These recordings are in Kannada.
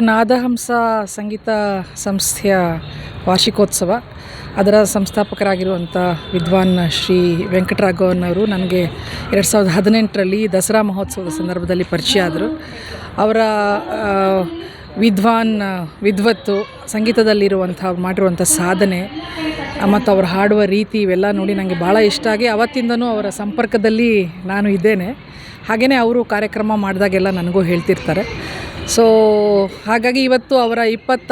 ನಾದಹಂಸ ಸಂಗೀತ ಸಂಸ್ಥೆಯ ವಾರ್ಷಿಕೋತ್ಸವ. ಅದರ ಸಂಸ್ಥಾಪಕರಾಗಿರುವಂಥ ವಿದ್ವಾನ್ ಶ್ರೀ ವೆಂಕಟರಾಘವನ್ ಅವರು ನನಗೆ ಎರಡು ಸಾವಿರದ ಹದಿನೆಂಟರಲ್ಲಿ ದಸರಾ ಮಹೋತ್ಸವದ ಸಂದರ್ಭದಲ್ಲಿ ಪರಿಚಯ ಆದರು. ಅವರ ವಿದ್ವಾನ್, ವಿದ್ವತ್ತು, ಸಂಗೀತದಲ್ಲಿರುವಂಥ ಅವ್ರು ಮಾಡಿರುವಂಥ ಸಾಧನೆ, ಮತ್ತು ಅವ್ರು ಹಾಡುವ ರೀತಿ ಇವೆಲ್ಲ ನೋಡಿ ನನಗೆ ಭಾಳ ಇಷ್ಟ ಆಗಿ ಅವತ್ತಿಂದನೂ ಅವರ ಸಂಪರ್ಕದಲ್ಲಿ ನಾನು ಇದ್ದೇನೆ. ಹಾಗೆಯೇ ಅವರು ಕಾರ್ಯಕ್ರಮ ಮಾಡಿದಾಗೆಲ್ಲ ನನಗೂ ಹೇಳ್ತಿರ್ತಾರೆ. ಸೊ ಹಾಗಾಗಿ ಇವತ್ತು ಅವರ ಇಪ್ಪತ್ತ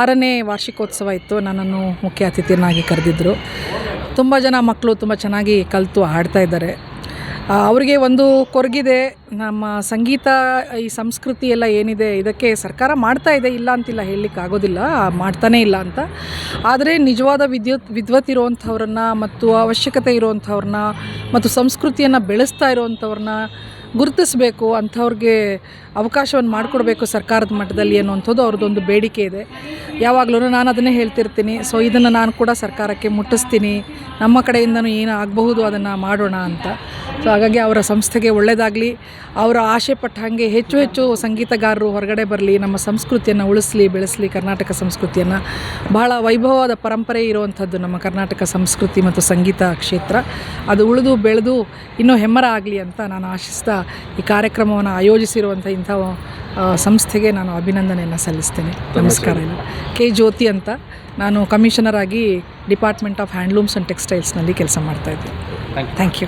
ಆರನೇ ವಾರ್ಷಿಕೋತ್ಸವ ಇತ್ತು. ನನ್ನನ್ನು ಮುಖ್ಯ ಅತಿಥಿಯನ್ನಾಗಿ ಕರೆದಿದ್ದರು. ತುಂಬ ಜನ ಮಕ್ಕಳು ತುಂಬ ಚೆನ್ನಾಗಿ ಕಲಿತು ಹಾಡ್ತಾ ಇದ್ದಾರೆ. ಅವರಿಗೆ ಒಂದು ಕೊರಗಿದೆ. ನಮ್ಮ ಸಂಗೀತ, ಈ ಸಂಸ್ಕೃತಿ ಎಲ್ಲ ಏನಿದೆ, ಇದಕ್ಕೆ ಸರ್ಕಾರ ಮಾಡ್ತಾ ಇದೆ, ಇಲ್ಲ ಅಂತಿಲ್ಲ, ಹೇಳಲಿಕ್ಕೆ ಆಗೋದಿಲ್ಲ ಮಾಡ್ತಾನೇ ಇಲ್ಲ ಅಂತ. ಆದರೆ ನಿಜವಾದ ವಿದ್ಯುತ್, ವಿದ್ವತ್ ಇರುವಂಥವ್ರನ್ನ ಮತ್ತು ಅವಶ್ಯಕತೆ ಇರುವಂಥವ್ರನ್ನ ಮತ್ತು ಸಂಸ್ಕೃತಿಯನ್ನು ಬೆಳೆಸ್ತಾ ಇರುವಂಥವ್ರನ್ನ ಗುರುತಿಸಬೇಕು ಅಂಥವ್ರಿಗೆ ಅವಕಾಶವನ್ನು ಮಾಡಿಕೊಡ್ಬೇಕು ಸರ್ಕಾರದ ಮಟ್ಟದಲ್ಲಿ ಅನ್ನುವಂಥದ್ದು ಅವ್ರದ್ದೊಂದು ಬೇಡಿಕೆ ಇದೆ. ಯಾವಾಗಲೂ ನಾನು ಅದನ್ನೇ ಹೇಳ್ತಿರ್ತೀನಿ. ಸೊ ಇದನ್ನು ನಾನು ಕೂಡ ಸರ್ಕಾರಕ್ಕೆ ಮುಟ್ಟಿಸ್ತೀನಿ. ನಮ್ಮ ಕಡೆಯಿಂದನೂ ಏನು ಆಗಬಹುದು ಅದನ್ನು ಮಾಡೋಣ ಅಂತ. ಸೊ ಹಾಗಾಗಿ ಅವರ ಸಂಸ್ಥೆಗೆ ಒಳ್ಳೆಯದಾಗಲಿ ಅವರ ಆಶೆ ಪಟ್ಟ ಹಾಗೆ ಹೆಚ್ಚು ಹೆಚ್ಚು ಸಂಗೀತಗಾರರು ಹೊರಗಡೆ ಬರಲಿ, ನಮ್ಮ ಸಂಸ್ಕೃತಿಯನ್ನು ಉಳಿಸಲಿ, ಬೆಳೆಸಲಿ, ಕರ್ನಾಟಕ ಸಂಸ್ಕೃತಿಯನ್ನು ಬಹಳ ವೈಭವವಾದ ಪರಂಪರೆ ಇರುವಂಥದ್ದು ನಮ್ಮ ಕರ್ನಾಟಕ ಸಂಸ್ಕೃತಿ ಮತ್ತು ಸಂಗೀತ ಕ್ಷೇತ್ರ. ಅದು ಉಳಿದು ಬೆಳೆದು ಇನ್ನೂ ಹೆಮ್ಮರ ಆಗಲಿ ಅಂತ ನಾನು ಆಶಿಸ್ತಾ ಈ ಕಾರ್ಯಕ್ರಮವನ್ನು ಆಯೋಜಿಸಿರುವಂಥ ಇಂಥ ಸಂಸ್ಥೆಗೆ ನಾನು ಅಭಿನಂದನೆಯನ್ನು ಸಲ್ಲಿಸ್ತೇನೆ. ನಮಸ್ಕಾರ. ಎಲ್ಲ ಕೆ ಜ್ಯೋತಿ ಅಂತ ನಾನು ಕಮಿಷನರ್ ಆಗಿ ಡಿಪಾರ್ಟ್ಮೆಂಟ್ ಆಫ್ ಹ್ಯಾಂಡ್ಲೂಮ್ಸ್ ಆ್ಯಂಡ್ ಟೆಕ್ಸ್ಟೈಲ್ಸ್ನಲ್ಲಿ ಕೆಲಸ ಮಾಡ್ತಾಯಿದ್ದೀನಿ ಥ್ಯಾಂಕ್ ಯು